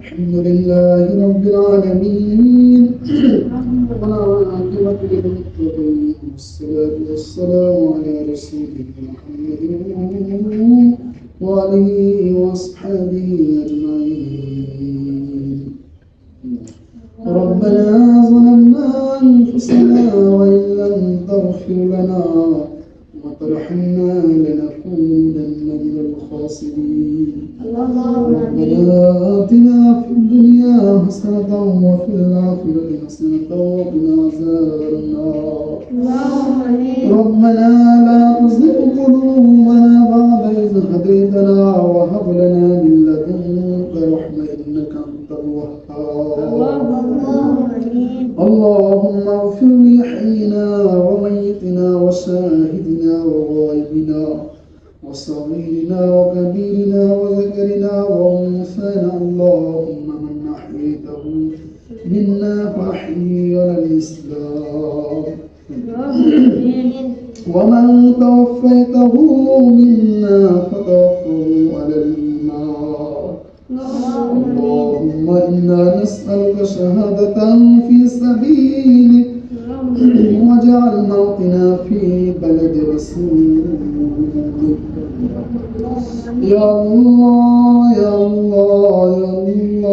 الحمد لله رب العالمين. والعاقبة للمتقين والصلاة والسلام على رسوله محمد وآله وأصحابه أجمعين. ربنا ظلمنا أنفسنا وإن لم تغفر لنا وترحمنا لنكونن من الخاسرين ربنا آتنا في الدنيا حسنة وفي الآخرة حسنة وقنا عذاب النار. ربنا لا تزغ قلوبنا بعد إذ هديتنا وهب لنا من لدنك رحمة إنك أنت الوهاب. اللهم اغفر لحينا وميتنا وشاهدنا وغائبنا. وصغيرنا وكبيرنا وذكرنا وأنثانا. اللهم من أحييته منا فأحيي على الإسلام. ومن توفيته منا فتوفه على الايمان اللهم إنا نسألك شهادة في سبيلك واجعل موتنا في بلد رسولك يا الله يا الله يا الله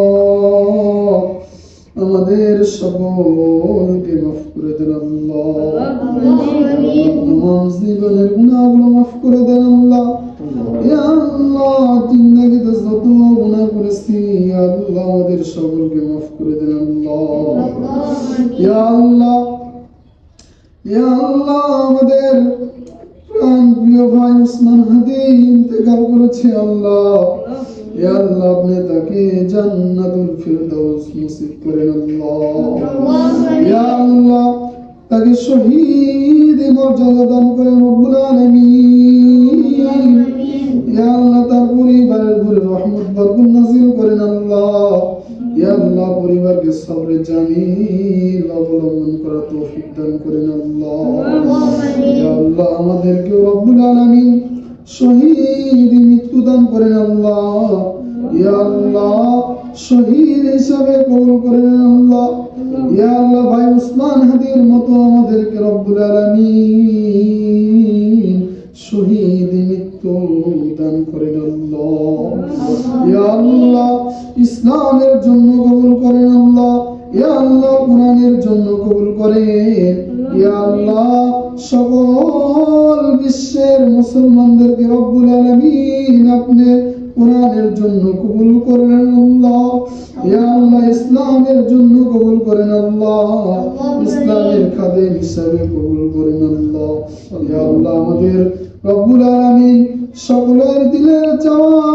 আমাদের সকলকে মাফ করে দেন আল্লাহ আমার জীবনের গুণাগুলো মাফ করে দেন আল্লাহ ইয়া আল্লাহ জিন্দেগিতে যত গুনাহ করেছি ইয়া আল্লাহ আমাদের সকলকে মাফ করে দেন আল্লাহ ইয়া আল্লাহ ইয়া আল্লাহ আমাদের প্রাণ প্রিয় ভাই উসমান হাদি ইন্তেকাল করেছে আল্লাহ। তাকে জান্নাতুল ফিরদাউস নসিব দান করেন রব্বুল আলামিন। ইয়া তার পরিবারের উপরে রহমত, বরকত নাযিল সবরে জামিল অবলম্বন করা তৌফিক দান করেন আল্লাহ। আল্লাহ আমাদেরকে রব্বুল আলামিন শহীদ মৃত্যু দান করেন আল্লাহ। ইয়া আল্লাহ শহীদ হিসাবে কবুল করেন আল্লাহ। ইয়া আল্লাহ ভাই উসমান হাদির মতো আমাদেরকে রব্বুল আলামিন শহীদ মৃত্যু দান করেন আল্লাহ। ইয়া আল্লাহ ইসলামের জন্য কবুল করেন আল্লাহ। ইয়া আল্লাহ কোরআনের জন্য কবুল করেন। ইয়া আল্লাহ সকল বিশ্বের মুসলমানদেরকে রব্বুল আলামিন আপনি কোরআনের জন্য কবুল করেন আল্লাহ। ইয়া আল্লাহ ইসলামের জন্য কবুল করেন আল্লাহ। ইসলামের খাদেম হিসাবে কবুল করেন আল্লাহ। ইয়া আল্লাহ আমাদের রব্বুল আলামিন সকলের দিলের চাওয়া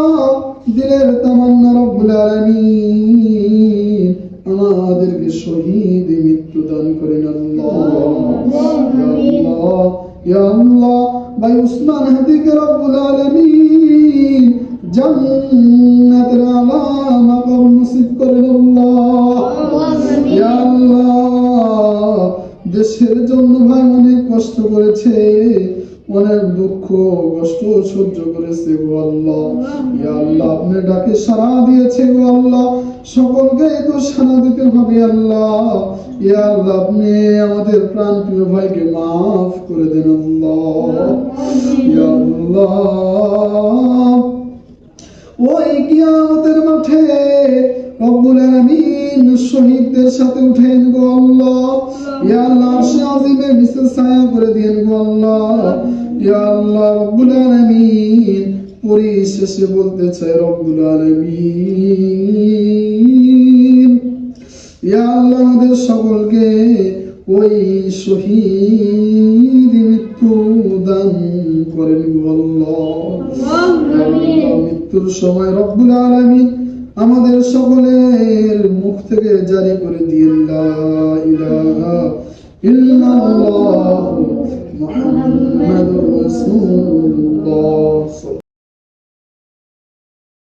দিলের তামান্না রব্বুল আলামিন আমাদেরকে শহীদ মৃত্যু দান করেন আল্লাহ। ইয়া আল্লাহ ইয়া আল্লাহ ভাই উসমান হাদিকে রব্বুল আলামিন জান্নাতের আলা মাকাম নসিব করেন আল্লাহ। ইয়া আল্লাহ দেশের জন্য ভাই অনেক কষ্ট করেছে অনেক দুঃখ কষ্ট সহ্য করেছে গো আল্লাহ। ইয়া আল্লাহ আপনি ডাকে সাড়া দিয়েছে গো আল্লাহ। সকলকে তো সাড়া দিতে হবে আল্লাহ। ইয়া আল্লাহ আপনি আমাদের প্রাণ প্রিয় ভাইকে মাফ করে দেন আল্লাহ। ইয়া আল্লাহ ওই কিয়ামতের মাঠে রব্বুল আলামিন শহীদদের সাথে উঠেন গো আল্লাহ। ইয়া আল্লাহ আরশে আজিমে মিসল ছায়া করে দিয়েন গো আল্লাহ। ইয়া আল্লাহ রব্বুল আলামিন পরিশেষে বলতে চাই রব্বুল আলামিন। ইয়া আল্লাহ আমাদের সকলকে ওই শহীদ মৃত্যু দান করেন ইয়া মৃত্যুর সময় রব্বুল আলামিন আমাদের সকলের মুখ থেকে জারি করে ইলাহা ইল্লাল্লাহ মুহাম্মাদুর